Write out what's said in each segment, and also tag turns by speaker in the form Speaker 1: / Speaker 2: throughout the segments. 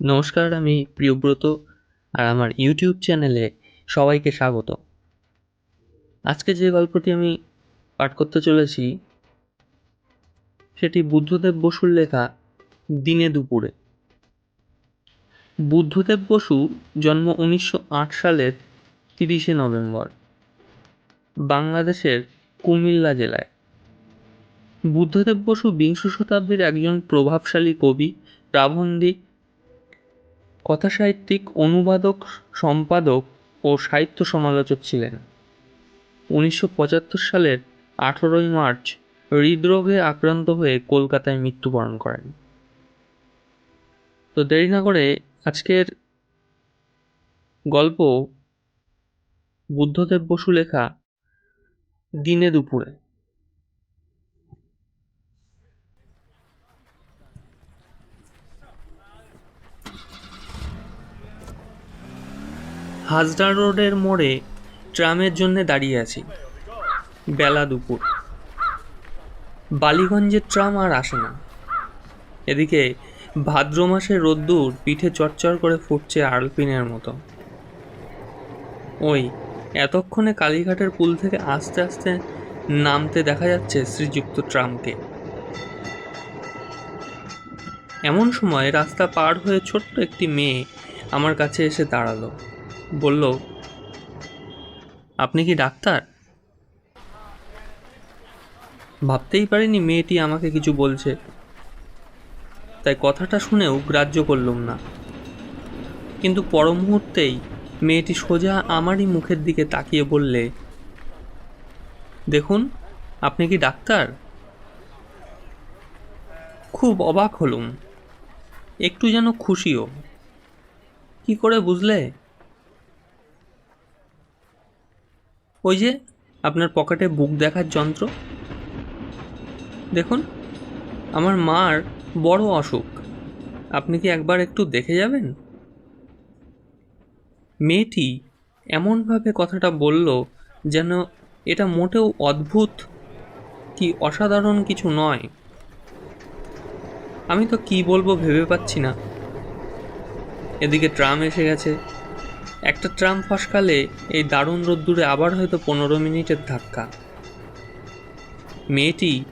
Speaker 1: নমস্কার, আমি প্রিয়ব্রত আর আমার ইউটিউব চ্যানেলে সবাইকে স্বাগত। আজকে যে গল্পটি আমি পাঠ করতে চলেছি, সেটি বুদ্ধদেব বসুর লেখা দিনে দুপুরে। বুদ্ধদেব বসু জন্ম উনিশশো আট সালের তিরিশে নভেম্বর, বাংলাদেশের কুমিল্লা জেলায়। বুদ্ধদেব বসু বিংশ শতাব্দীর একজন প্রভাবশালী কবি প্রাবন্ধিক কথাসাহিত্যিক, অনুবাদক, সম্পাদক ও সাহিত্য সমালোচক ছিলেন। উনিশশো পঁচাত্তর সালের আঠেরোই মার্চ হৃদরোগে আক্রান্ত হয়ে কলকাতায় মৃত্যুবরণ করেন। তো দেরি না করে আজকের গল্প বুদ্ধদেব বসু লেখা দিনে দুপুরে। হাজরা রোডের মোড়ে ট্রামের জন্যে দাঁড়িয়ে আছি। বেলা দুপুর। বালিগঞ্জের ট্রাম আর আসে না। এদিকে ভাদ্র মাসে রোদ্দুর পিঠে চরচর করে ফুটছে আলপিনের মতো। ওই এতক্ষণে কালীঘাটের পুল থেকে আস্তে আস্তে নামতে দেখা যাচ্ছে শ্রীযুক্ত ট্রামকে। এমন সময় রাস্তা পার হয়ে ছোট্ট একটি মেয়ে আমার কাছে এসে দাঁড়াল। বলল, আপনি কি ডাক্তার? ভাবতেই পারিনি মেয়েটি আমাকে কিছু বলছে। তাই কথাটা শুনেও গ্রাহ্য করলুম না। কিন্তু পর মুহূর্তেই মেয়েটি সোজা আমারই মুখের দিকে তাকিয়ে বললে, দেখুন, আপনি কি ডাক্তার? খুব অবাক হলুম। একটু যেন খুশিও। কি করে বুঝলে? ওই যে আপনার পকেটে বুক দেখার যন্ত্র। দেখুন, আমার মার বড় অসুখ। আপনি কি একবার একটু দেখে যাবেন? মেয়েটি এমনভাবে কথাটা বলল যেন এটা মোটেও অদ্ভুত কি অসাধারণ কিছু নয়। আমি তো কি বলব ভেবে পাচ্ছি না। এদিকে ট্রাম এসে গেছে। একটা ট্রাম ফসকালে এই দারুণ রোদ্দুরে আবার হয়তো পনেরো মিনিটের ধাক্কা। মেয়েটি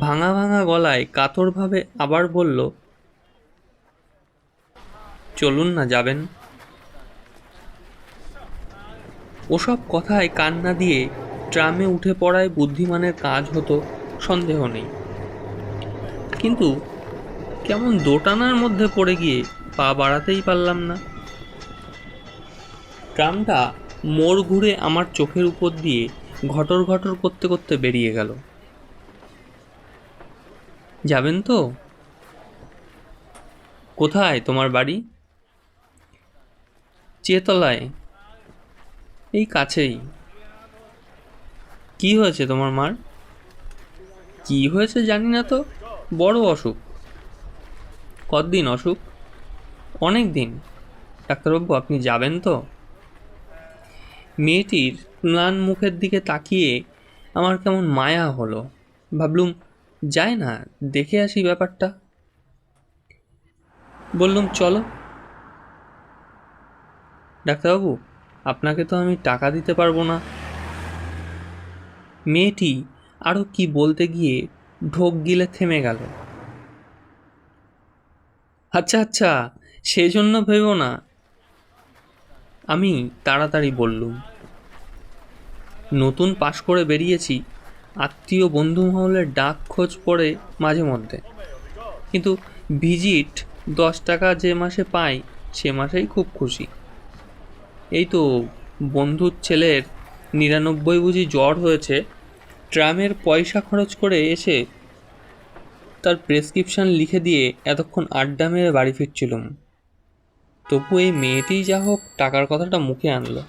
Speaker 1: ভাঙা ভাঙা গলায় কাতরভাবে আবার বলল, চলুন না, যাবেন। ওসব কথায় কান্না দিয়ে ট্রামে উঠে পড়ায় বুদ্ধিমানের কাজ হতো, সন্দেহ নেই। কিন্তু কেমন দোটানার মধ্যে পড়ে গিয়ে পা বাড়াতেই পারলাম না। ট্রামটা মোড় ঘুরে আমার চোখের উপর দিয়ে ঘটর ঘটর করতে করতে বেরিয়ে গেল। যাবেন তো? কোথায় তোমার বাড়ি? চেতলায় এই কাছেই। কি হয়েছে তোমার মার? কি হয়েছে জানি না তো। বড় অসুখ। কতদিন অসুখ? অনেক দিন ডাক্তারবাবু, আপনি যাবেন তো? মেয়েটির ম্লান মুখের দিকে তাকিয়ে আমার কেমন মায়া হলো। ভাবলুম, যায় না, দেখে আসি ব্যাপারটা। বললুম, চলো। ডাক্তারবাবু, আপনাকে তো আমি টাকা দিতে পারব না। মেয়েটি আরও কি বলতে গিয়ে ঢোক গিলে থেমে গেল। আচ্ছা আচ্ছা সেই জন্য ভেবো না আমি তাড়াতাড়ি বললুম, নতুন পাশ করে বেরিয়েছি, আত্মীয় বন্ধু মহলের ডাক খোঁজ পড়ে মাঝে মধ্যে। কিন্তু ভিজিট দশ টাকা যে মাসে পাই, সে মাসেই খুব খুশি। এই তো বন্ধুর ছেলের নিরানব্বই বুঝি জ্বর হয়েছে, ট্রামের পয়সা খরচ করে এসে তার প্রেসক্রিপশন লিখে দিয়ে এতক্ষণ আড্ডা মেরে বাড়ি ফিরছিলাম। তবু এই মেয়েটি যা হোক টাকার কথাটা মুখে আনলো।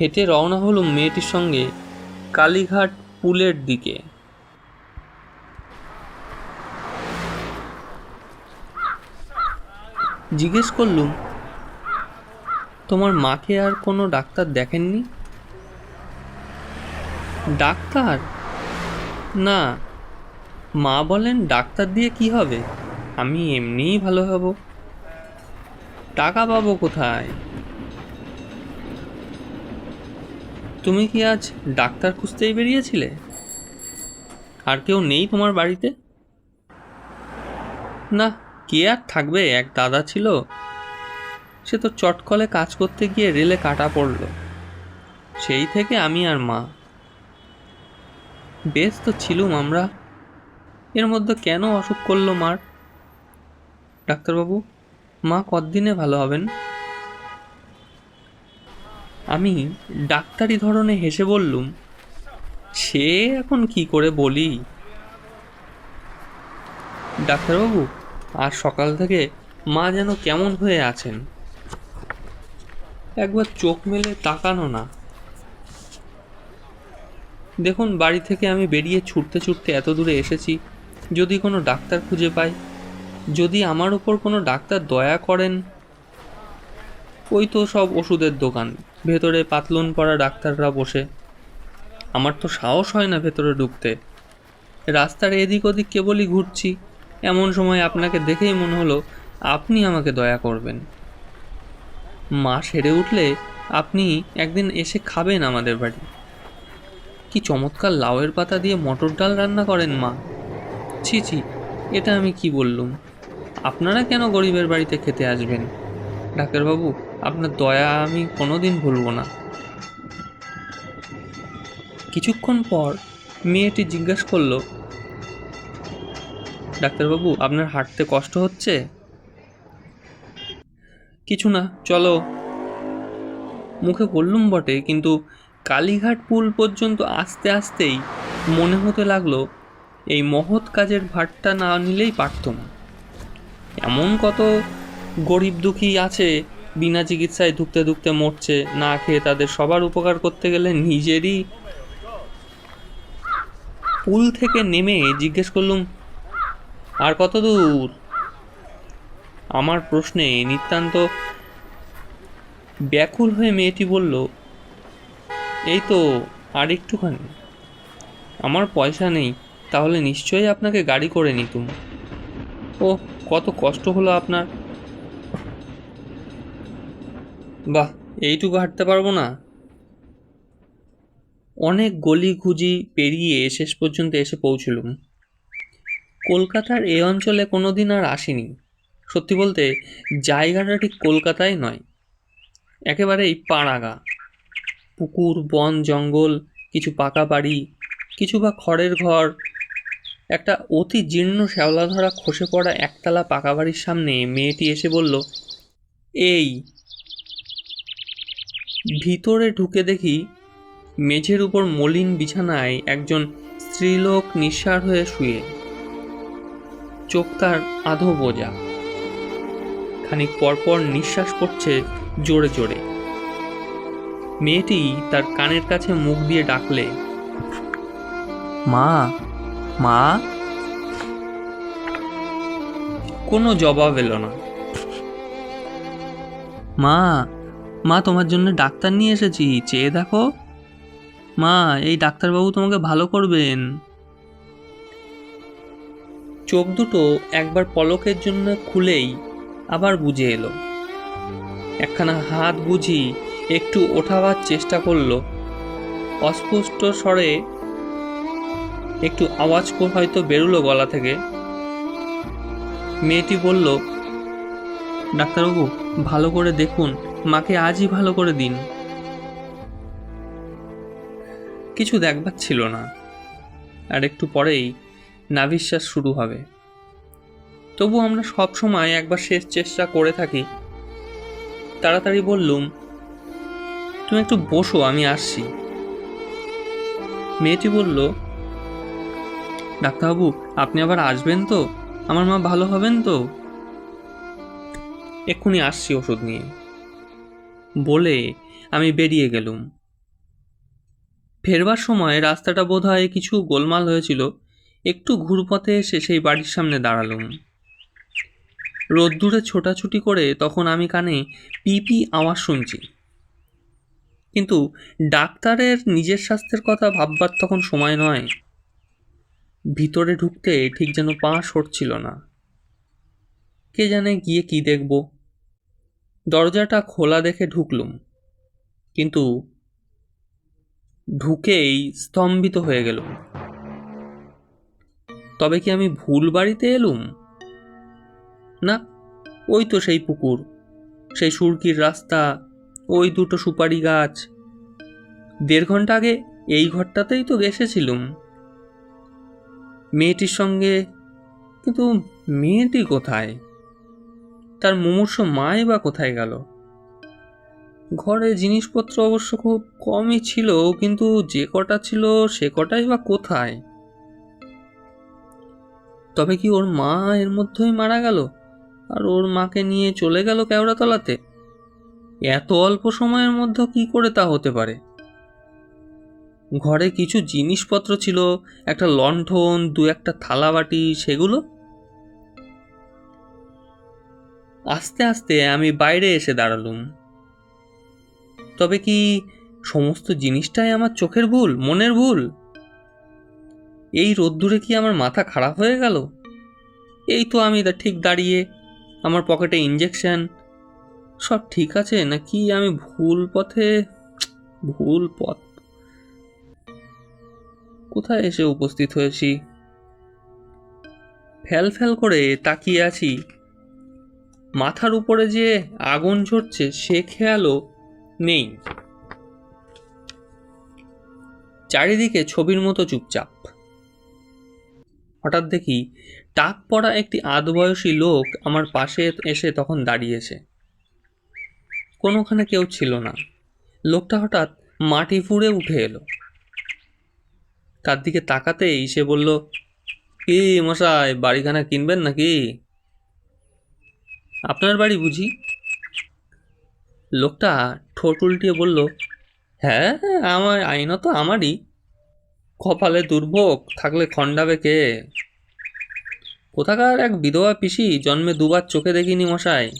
Speaker 1: হেঁটে রওনা হলো মেয়েটির সঙ্গে কালীঘাট পুলের দিকে। জিজ্ঞেস করলুম, তোমার মাকে আর কোনো ডাক্তার দেখেননি? ডাক্তার? না। মা বলেন ডাক্তার দিয়ে কি হবে? আমি এমনিই ভালো হব। টাকা পাবো কোথায়? তুমি কি আজ ডাক্তার খুঁজতেই বেরিয়েছিলে? আর কেউ নেই তোমার বাড়িতে? না, কে আর থাকবে? এক দাদা ছিল। সে তো চটকলে কাজ করতে গিয়ে রেলে কাটা পড়ল। সেই থেকে আমি আর মা। বেশ তো ছিলুম আমরা। এর মধ্যে কেন অসুখ করল মার? ডাক্তারবাবু মা কতদিনে ভালো হবেন? আমি ডাক্তারি ধরনে হেসে বললুম, সে এখন কি করে বলি? ডাক্তারবাবু, আর সকাল থেকে মা যেন কেমন হয়ে আছেন? একবার চোখ মেলে তাকানো না। দেখুন, বাড়ি থেকে আমি বেরিয়ে ছুটতে ছুটতে এত দূরে এসেছি, যদি কোনো ডাক্তার খুঁজে পাই। যদি আমার উপর কোনো ডাক্তার দয়া করেন? ওই তো সব ওষুধের দোকান। ভেতরে পাতলুন পরা ডাক্তাররা বসে। আমার তো সাহস হয় না ভেতরে ঢুকতে। রাস্তার এদিক ওদিক কেবলই ঘুরছি। এমন সময় আপনাকে দেখেই মনে হলো আপনি আমাকে দয়া করবেন। মা সেরে উঠলে আপনি একদিন এসে খাবেন আমাদের বাড়ি। কি চমৎকার লাউয়ের পাতা দিয়ে মটর ডাল রান্না করেন মা। ছি ছি, এটা আমি কি বললুম? আপনারা কেন গরিবের বাড়িতে খেতে আসবেন? ডাক্তারবাবু, আপনার দয়া আমি কোনোদিন ভুলব না। কিছুক্ষণ পর মেয়েটি জিজ্ঞাসা করল, ডাক্তারবাবু, আপনার হাঁটতে কষ্ট হচ্ছে? কিছু না, চলো। মুখে বললুম বটে, কিন্তু কালীঘাট পুল পর্যন্ত আসতে আসতেই মনে হতে লাগল, এই মহৎ কাজের ভারটা না নিলেই পারতুম এমন কত গরিব দুঃখী আছে, বিনা চিকিৎসায় ধুকতে ধুকতে মরছে, না খেয়ে তাদের সবার উপকার করতে গেলে নিজেরই পুল থেকে নেমে জিজ্ঞেস করলুম, আর কত দূর? আমার প্রশ্নে নিতান্ত ব্যাকুল হয়ে মেয়েটি বলল, এই তো আর একটুখানি। আমার পয়সা নেই, তাহলে নিশ্চয়ই আপনাকে গাড়ি করে নিতুম। ও কত কষ্ট হলো আপনার। বাহ, এইটুকু হাঁটতে পারব না। অনেক গলি খুঁজি পেরিয়ে শেষ পর্যন্ত এসে পৌঁছলুম। কলকাতার এই অঞ্চলে কোনো দিন আর আসিনি। সত্যি বলতে, জায়গাটা ঠিক কলকাতায় নয়। একেবারেই পাড়াগা। পুকুর, বন, জঙ্গল, কিছু পাকা বাড়ি, কিছু বা খড়ের ঘর একটা অতি জীর্ণ শ্যাওলা ধরা খসে পড়া একতলা পাকা বাড়ির সামনে মেয়েটি এসে বলল, এই। ভিতরে ঢুকে দেখি মেঝের উপর মলিন বিছানায় একজন স্ত্রীলোক নিঃসার হয়ে শুয়ে। চোখ তার আধো বোঝা খানিক পরপর নিঃশ্বাস পড়ছে জোরে জোরে। মেয়েটি তার কানের কাছে মুখ দিয়ে ডাকলে, মা মা? কোনো জবাব এলো না। মা মা তোমার জন্য ডাক্তার নিয়ে এসেছি, চেয়ে দেখো। মা, এই ডাক্তারবাবু তোমাকে ভালো করবেন। চোখ দুটো একবার পলকের জন্য খুলেই আবার বুঝে এলো। একখানা হাত বুঝি একটু ওঠাবার চেষ্টা করল। অস্পষ্ট স্বরে একটু আওয়াজ হয়তো বেরোলো গলা থেকে। মেয়েটি বলল, ডাক্তারবাবু, ভালো করে দেখুন, মাকে আজই ভালো করে দিন। কিছু দেখবার ছিল না। আর একটু পরেই নাভিশ্বাস শুরু হবে। তবু আমরা সব সময় একবার শেষ চেষ্টা করে থাকি। তাড়াতাড়ি বললুম, তুমি একটু বসো, আমি আসছি। মেয়েটি বলল ডাক্তারবাবু, আপনি আবার আসবেন তো? আমার মা ভালো হবেন তো? এক্ষুনি আসছি ওষুধ নিয়ে। বলে আমি বেরিয়ে গেলুম। ফেরবার সময় রাস্তাটা বোধ হয় কিছু গোলমাল হয়েছিল। একটু ঘুরপথে এসে সেই বাড়ির সামনে দাঁড়ালুম। রোদ্দুরে ছোটাছুটি করে তখন আমি কানে পিপি আওয়াজ শুনছি। কিন্তু ডাক্তারের নিজের স্বাস্থ্যের কথা ভাববার তখন সময় নয়। ভিতরে ঢুকতে ঠিক যেন পা সরছিল না। কে জানে গিয়ে কি দেখব। দরজাটা খোলা দেখে ঢুকলুম, কিন্তু ঢুকেই স্তম্ভিত হয়ে গেলুম। তবে কি আমি ভুল বাড়িতে এলুম? না, ওই তো সেই পুকুর, সেই সুরকির রাস্তা, ওই দুটো সুপারি গাছ। দেড় ঘণ্টা আগে এই ঘরটাতেই তো এসেছিলুম মেয়েটির সঙ্গে, কিন্তু মেয়েটি কোথায়? তার মুমূর্ষ মাই বা কোথায় গেল? ঘরে জিনিসপত্র অবশ্য খুব কমই ছিল, কিন্তু যে কটা ছিল সে কটাই বা কোথায়? তবে কি ওর মা এর মধ্যেই মারা গেল? আর ওর মাকে নিয়ে চলে গেল কেওড়াতলাতে? এত অল্প সময়ের মধ্যে কি করে তা হতে পারে? ঘরে কিছু জিনিসপত্র ছিল, একটা লণ্ঠন, দু একটা থালা বাটি, সেগুলো? আস্তে আস্তে আমি বাইরে এসে দাঁড়ালুম। তবে কি সমস্ত জিনিসটাই আমার চোখের ভুল, মনের ভুল? এই রোদ্দুরে কি আমার মাথা খারাপ হয়ে গেল? এই তো আমি ঠিক দাঁড়িয়ে আমার পকেটে ইঞ্জেকশন সব ঠিক আছে? নাকি আমি ভুল পথে ভুল পথ কোথায় এসে উপস্থিত হয়েছি? ফ্যাল ফ্যাল করে তাকিয়ে আছি। মাথার উপরে যে আগুন ঝরছে, সে খেয়ালও নেই। চারিদিকে ছবির মতো চুপচাপ। হঠাৎ দেখি টাক পড়া একটি আধবয়সী লোক আমার পাশে এসে তখন দাঁড়িয়েছে। কোনোখানে কেউ ছিল না। লোকটা হঠাৎ মাটি ফুঁড়ে উঠে এলো। তার দিকে তাকাতেই সে বলল, কি মশাই, বাড়িখানা কিনবেন নাকি? আপনার বাড়ি বুঝি? লোকটা ঠোঁট উল্টিয়ে বলল হ্যাঁ আমার আইনত আমারই। কপালে দুর্ভোগ, থাকলে খণ্ডাবে কে? কোথাকার এক বিধবা পিসি জন্মে দুবার চোখে দেখিনি মশাই।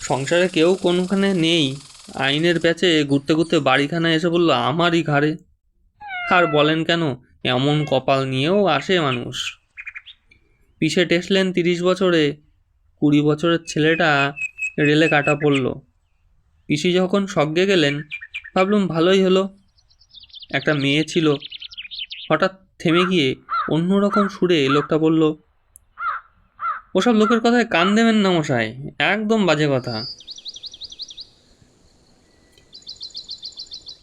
Speaker 1: সংসারে কেউ কোনোখানে নেই। আইনের প্যাচে ঘুরতে ঘুরতে বাড়িখানা এসে বলল, আমারই ঘাড়ে আর বলেন কেন? এমন কপাল নিয়েও আসে মানুষ। পিসে টেসলেন তিরিশ বছরে, কুড়ি বছরের ছেলেটা রেলে কাটা পড়ল। পিসি যখন সজ্ঞে গেলেন, ভাবলুম ভালোই হলো। একটা মেয়ে ছিল। হঠাৎ থেমে গিয়ে অন্যরকম সুরে লোকটা বলল, ওসব লোকের কথায় কান দেবেন না মশাই, একদম বাজে কথা।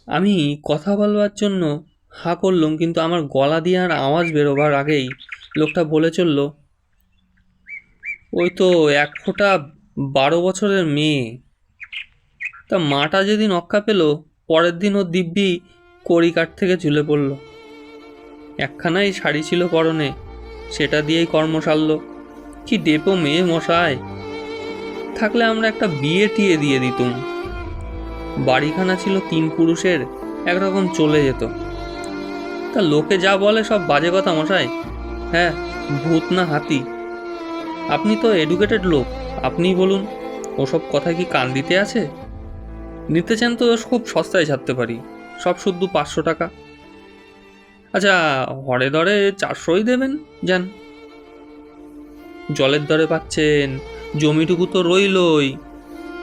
Speaker 1: আমি কথা বলবার জন্য হা করলুম, কিন্তু আমার গলা দিয়ে আর আওয়াজ বেরোবার আগেই লোকটা বলে চলল, ওই তো এক ফোঁটা বারো বছরের মেয়ে। তা মাটা যেদিন অক্কা পেল, পরের দিন ও দিব্যি কড়িকাঠ থেকে ঝুলে পড়ল। একখানাই শাড়ি ছিল পরনে, সেটা দিয়েই কর্ম সারল। কি ডেপো মেয়ে মশাই থাকলে আমরা একটা বিয়ে টিয়ে দিয়ে দিতুম। বাড়িখানা ছিল তিন পুরুষের, একরকম চলে যেত। তা লোকে যা বলে সব বাজে কথা মশাই। হ্যাঁ ভূত না হাতি। আপনি তো এডুকেটেড লোক, আপনিই বলুন, ওসব কথা কি কান দিতে আছে? নিতে চান তো খুব সস্তায় ছাড়তে পারি, সব শুদ্ধ পাঁচশো টাকা। আচ্ছা হরে দরে চারশোই দেবেন, যান। জলের দরে পাচ্ছেন, জমিটুকু তো রইলই,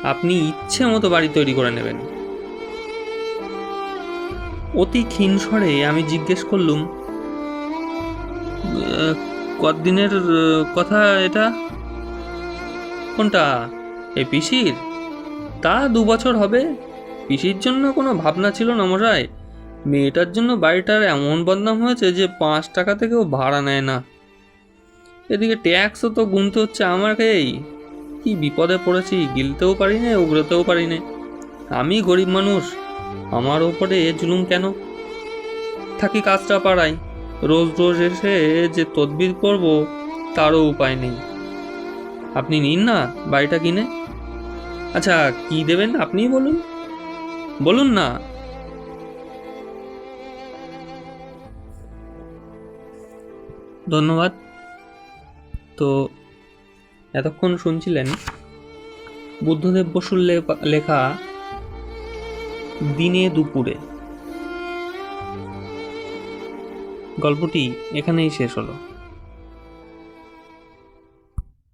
Speaker 1: আপনি ইচ্ছে মতো বাড়ি তৈরি করে নেবেন। অতি ক্ষীণ স্বরে আমি জিজ্ঞেস করলুম "আহ, কতদিনের কথা এটা? কোনটা? এ পিসির? তা দু বছর হবে। পিসির জন্য কোনো ভাবনা ছিল না মশাই। মেয়েটার জন্য বাড়িটার এমন বদনাম হয়েছে যে পাঁচ টাকা থেকেও ভাড়া নেয় না। এদিকে ট্যাক্সও তো গুনতে হচ্ছে আমাকেই কি বিপদে পড়েছি গিলতেও পারি না উগড়তেও পারি না আমি গরিব মানুষ আমার ওপরে এ জুলুম কেন? থাকি কাজটা পাড়াই। রোজ রোজ এসে যে তদবির করব, তারও উপায় নেই। আপনি নিন না বাড়িটা কিনে। আচ্ছা কি দেবেন আপনিই বলুন। বলুন না। ধন্যবাদ। তো এতক্ষণ শুনছিলেন বুদ্ধদেব বসুর লেখা দিনে দুপুরে। গল্পটি এখানেই শেষ হলো।